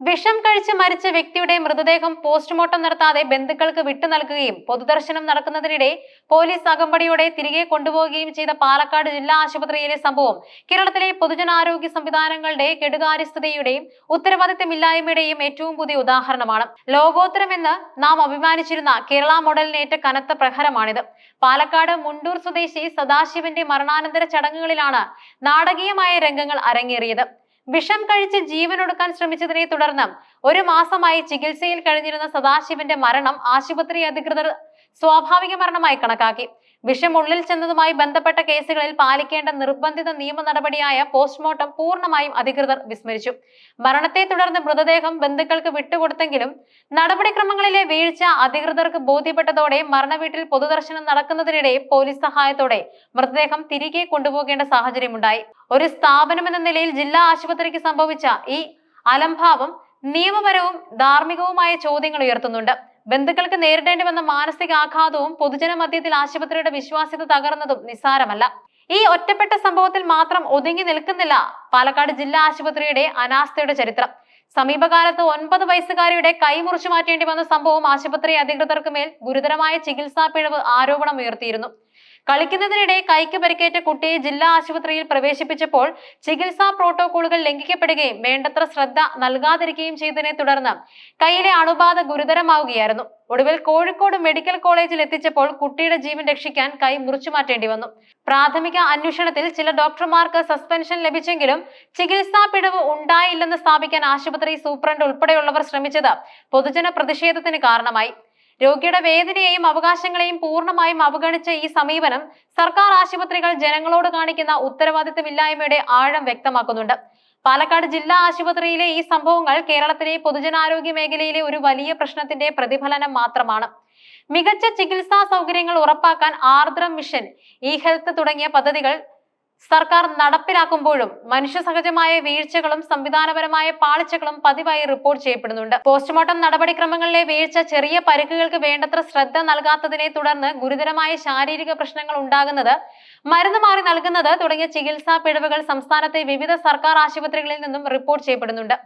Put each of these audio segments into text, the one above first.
വിഷം കഴിച്ച് മരിച്ച വ്യക്തിയുടെ മൃതദേഹം പോസ്റ്റ്മോർട്ടം നടത്താതെ ബന്ധുക്കൾക്ക് വിട്ടു നൽകുകയും പൊതുദർശനം നടക്കുന്നതിനിടെ പോലീസ് അകമ്പടിയോടെ തിരികെ കൊണ്ടുപോവുകയും ചെയ്ത പാലക്കാട് ജില്ലാ ആശുപത്രിയിലെ സംഭവം കേരളത്തിലെ പൊതുജനാരോഗ്യ സംവിധാനങ്ങളുടെ കെടുകാര്യസ്ഥതയുടെയും ഉത്തരവാദിത്തമില്ലായ്മയുടെയും ഏറ്റവും പുതിയ ഉദാഹരണമാണ്. ലോകോത്തരമെന്ന് നാം അഭിമാനിച്ചിരുന്ന കേരള മോഡലിനേറ്റ കനത്ത പ്രഹരമാണിത്. പാലക്കാട് മുണ്ടൂർ സ്വദേശി സദാശിവന്റെ മരണാനന്തര ചടങ്ങുകളിലാണ് നാടകീയമായ രംഗങ്ങൾ അരങ്ങേറിയത്. വിഷം കഴിച്ച് ജീവനൊടുക്കാൻ ശ്രമിച്ചതിനെ തുടർന്ന് ഒരു മാസമായി ചികിത്സയിൽ കഴിഞ്ഞിരുന്ന സദാശിവന്റെ മരണം ആശുപത്രി അധികൃതർ സ്വാഭാവിക മരണമായി കണക്കാക്കി. വിഷം ഉള്ളിൽ ചെന്നതുമായി ബന്ധപ്പെട്ട കേസുകളിൽ പാലിക്കേണ്ട നിർബന്ധിത നിയമ നടപടിയായ പോസ്റ്റ്മോർട്ടം പൂർണമായും അധികൃതർ വിസ്മരിച്ചു. മരണത്തെ തുടർന്ന് മൃതദേഹം ബന്ധുക്കൾക്ക് വിട്ടുകൊടുത്തെങ്കിലും നടപടിക്രമങ്ങളിലെ വീഴ്ച അധികൃതർക്ക് ബോധ്യപ്പെട്ടതോടെ മരണവീട്ടിൽ പൊതുദർശനം നടക്കുന്നതിനിടെ പോലീസ് സഹായത്തോടെ മൃതദേഹം തിരികെ കൊണ്ടുപോകേണ്ട സാഹചര്യമുണ്ടായി. ഒരു സ്ഥാപനമെന്ന നിലയിൽ ജില്ലാ ആശുപത്രിക്ക് സംഭവിച്ച ഈ അലംഭാവം നിയമപരവും ധാർമ്മികവുമായ ചോദ്യങ്ങൾ ഉയർത്തുന്നുണ്ട്. ബന്ധുക്കൾക്ക് നേരിടേണ്ടി വന്ന മാനസികാഘാതവും പൊതുജന മധ്യത്തിൽ ആശുപത്രിയുടെ വിശ്വാസ്യത തകർന്നതും നിസ്സാരമല്ല. ഈ ഒറ്റപ്പെട്ട സംഭവത്തിൽ മാത്രം ഒതുങ്ങി നിൽക്കുന്നില്ല പാലക്കാട് ജില്ലാ ആശുപത്രിയുടെ അനാസ്ഥയുടെ ചരിത്രം. സമീപകാലത്ത് ഒൻപത് വയസ്സുകാരിയുടെ കൈ മുറിച്ചു മാറ്റേണ്ടി വന്ന സംഭവം ആശുപത്രി അധികൃതർക്ക് മേൽ ഗുരുതരമായ ചികിത്സാ പിഴവ് ആരോപണം ഉയർത്തിയിരുന്നു കളിക്കുന്നതിനിടെ കൈക്ക് പരിക്കേറ്റ കുട്ടിയെ ജില്ലാ ആശുപത്രിയിൽ പ്രവേശിപ്പിച്ചപ്പോൾ ചികിത്സാ പ്രോട്ടോകോളുകൾ ലംഘിക്കപ്പെടുകയും വേണ്ടത്ര ശ്രദ്ധ നൽകാതിരിക്കുകയും ചെയ്തതിനെ തുടർന്ന് കൈയിലെ അണുബാധ ഗുരുതരമാവുകയായിരുന്നു. ഒടുവിൽ കോഴിക്കോട് മെഡിക്കൽ കോളേജിൽ എത്തിച്ചപ്പോൾ കുട്ടിയുടെ ജീവൻ രക്ഷിക്കാൻ കൈ മുറിച്ചു മാറ്റേണ്ടി വന്നു. പ്രാഥമിക അന്വേഷണത്തിൽ ചില ഡോക്ടർമാർക്ക് സസ്പെൻഷൻ ലഭിച്ചെങ്കിലും ചികിത്സാ പിഴവ് ഉണ്ടായില്ലെന്ന് സ്ഥാപിക്കാൻ ആശുപത്രി സൂപ്രണ്ട് ഉൾപ്പെടെയുള്ളവർ ശ്രമിച്ചത് പൊതുജന പ്രതിഷേധത്തിന് കാരണമായി. രോഗിയുടെ വേദനയെയും അവകാശങ്ങളെയും പൂർണമായും അവഗണിച്ച ഈ സമീപനം സർക്കാർ ആശുപത്രികൾ ജനങ്ങളോട് കാണിക്കുന്ന ഉത്തരവാദിത്തമില്ലായ്മയുടെ ആഴം വ്യക്തമാക്കുന്നുണ്ട്. പാലക്കാട് ജില്ലാ ആശുപത്രിയിലെ ഈ സംഭവങ്ങൾ കേരളത്തിലെ പൊതുജനാരോഗ്യ മേഖലയിലെ ഒരു വലിയ പ്രശ്നത്തിന്റെ പ്രതിഫലനം മാത്രമാണ്. മികച്ച ചികിത്സാ സൗകര്യങ്ങൾ ഉറപ്പാക്കാൻ ആർദ്രം മിഷൻ ഇ ഹെൽത്ത് തുടങ്ങിയ പദ്ധതികൾ സർക്കാർ നടപ്പിലാക്കുമ്പോഴും മനുഷ്യ സഹജമായ വീഴ്ചകളും സംവിധാനപരമായ പാളിച്ചകളും പതിവായി റിപ്പോർട്ട് ചെയ്യപ്പെടുന്നുണ്ട്. പോസ്റ്റ്മോർട്ടം നടപടിക്രമങ്ങളിലെ വീഴ്ച ചെറിയ പരിക്കുകൾക്ക് വേണ്ടത്ര ശ്രദ്ധ നൽകാത്തതിനെ തുടർന്ന് ഗുരുതരമായ ശാരീരിക പ്രശ്നങ്ങൾ ഉണ്ടാകുന്നത് മരുന്ന് മാറി നൽകുന്നത് തുടങ്ങിയ ചികിത്സാ പിഴവുകൾ സംസ്ഥാനത്തെ വിവിധ സർക്കാർ ആശുപത്രികളിൽ നിന്നും റിപ്പോർട്ട് ചെയ്യപ്പെടുന്നുണ്ട്.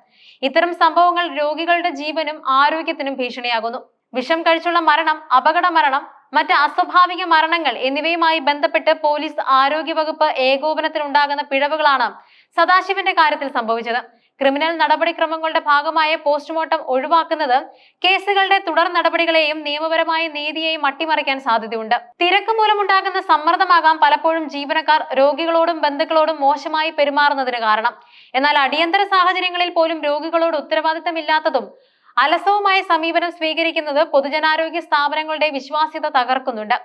ഇത്തരം സംഭവങ്ങൾ രോഗികളുടെ ജീവനും ആരോഗ്യത്തിനും ഭീഷണിയാകുന്നു. വിഷം കഴിച്ചുള്ള മരണം അപകട മരണം മറ്റ് അസ്വാഭാവിക മരണങ്ങൾ എന്നിവയുമായി ബന്ധപ്പെട്ട് പോലീസ് ആരോഗ്യവകുപ്പ് ഏകോപനത്തിലുണ്ടാകുന്ന പിഴവുകളാണ് സദാശിവന്റെ കാര്യത്തിൽ സംഭവിച്ചത്. ക്രിമിനൽ നടപടിക്രമങ്ങളുടെ ഭാഗമായ പോസ്റ്റ്മോർട്ടം ഒഴിവാക്കുന്നത് കേസുകളുടെ തുടർ നടപടികളെയും നിയമപരമായ നീതിയെയും അട്ടിമറിക്കാൻ സാധ്യതയുണ്ട്. തിരക്ക് മൂലമുണ്ടാകുന്ന സമ്മർദ്ദമാകാം പലപ്പോഴും ജീവനക്കാർ രോഗികളോടും ബന്ധുക്കളോടും മോശമായി പെരുമാറുന്നതിന് കാരണം. എന്നാൽ അടിയന്തര സാഹചര്യങ്ങളിൽ പോലും രോഗികളോട് ഉത്തരവാദിത്തമില്ലാത്തതും അലസവുമായ സമീപനം സ്വീകരിക്കുന്നത് പൊതുജനാരോഗ്യ സ്ഥാപനങ്ങളുടെ വിശ്വാസ്യത തകർക്കുന്നുണ്ട്.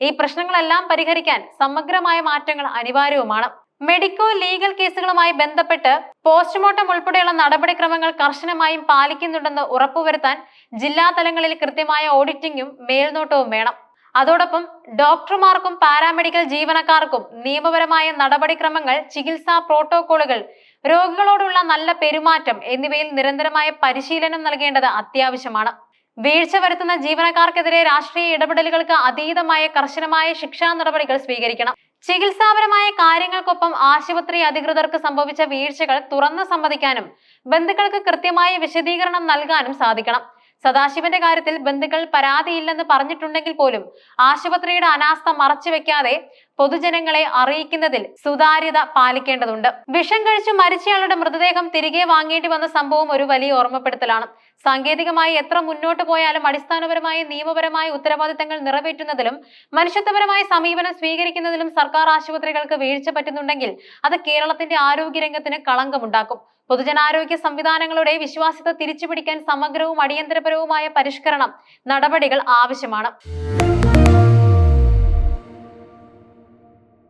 ഈ പ്രശ്നങ്ങളെല്ലാം പരിഹരിക്കാൻ സമഗ്രമായ മാറ്റങ്ങൾ അനിവാര്യവുമാണ്. മെഡിക്കോ ലീഗൽ കേസുകളുമായി ബന്ധപ്പെട്ട് പോസ്റ്റ്മോർട്ടം ഉൾപ്പെടെയുള്ള നടപടിക്രമങ്ങൾ കർശനമായും പാലിക്കുന്നുണ്ടെന്ന് ഉറപ്പുവരുത്താൻ ജില്ലാ തലങ്ങളിൽ കൃത്യമായ ഓഡിറ്റിംഗും മേൽനോട്ടവും വേണം. അതോടൊപ്പം ഡോക്ടർമാർക്കും പാരാമെഡിക്കൽ ജീവനക്കാർക്കും നിയമപരമായ നടപടിക്രമങ്ങൾ ചികിത്സാ പ്രോട്ടോകോളുകൾ രോഗികളോടുള്ള നല്ല പെരുമാറ്റം എന്നിവയിൽ നിരന്തരമായ പരിശീലനം നൽകേണ്ടത് അത്യാവശ്യമാണ്. വീഴ്ച വരുത്തുന്ന ജീവനക്കാർക്കെതിരെ രാഷ്ട്രീയ ഇടപെടലുകൾക്ക് അതീതമായ കർശനമായ ശിക്ഷാ നടപടികൾ സ്വീകരിക്കണം. ചികിത്സാപരമായ കാര്യങ്ങൾക്കൊപ്പം ആശുപത്രി അധികൃതർക്ക് സംഭവിച്ച വീഴ്ചകൾ തുറന്നു സമ്മതിക്കാനും ബന്ധുക്കൾക്ക് കൃത്യമായ വിശദീകരണം നൽകാനും സാധിക്കണം. സദാശിവന്റെ കാര്യത്തിൽ ബന്ധുക്കൾ പരാതിയില്ലെന്ന് പറഞ്ഞിട്ടുണ്ടെങ്കിൽ പോലും ആശുപത്രിയുടെ അനാസ്ഥ മറച്ചുവെക്കാതെ പൊതുജനങ്ങളെ അറിയിക്കുന്നതിൽ സുതാര്യത പാലിക്കേണ്ടതുണ്ട്. വിഷം കഴിച്ചു മരിച്ചയാളുടെ മൃതദേഹം തിരികെ വാങ്ങേണ്ടി വന്ന സംഭവം ഒരു വലിയ ഓർമ്മപ്പെടുത്തലാണ്. സാങ്കേതികമായി എത്ര മുന്നോട്ട് പോയാലും അടിസ്ഥാനപരമായ നിയമപരമായ ഉത്തരവാദിത്തങ്ങൾ നിറവേറ്റുന്നതിലും മനുഷ്യത്വപരമായ സമീപനം സ്വീകരിക്കുന്നതിലും സർക്കാർ ആശുപത്രികൾക്ക് വീഴ്ച പറ്റുന്നുണ്ടെങ്കിൽ അത് കേരളത്തിന്റെ ആരോഗ്യരംഗത്തിന് കളങ്കമുണ്ടാക്കും. പൊതുജനാരോഗ്യ സംവിധാനങ്ങളുടെ വിശ്വാസ്യത തിരിച്ചുപിടിക്കാൻ സമഗ്രവും അടിയന്തരപരവുമായ പരിഷ്കരണം നടപടികൾ ആവശ്യമാണ്.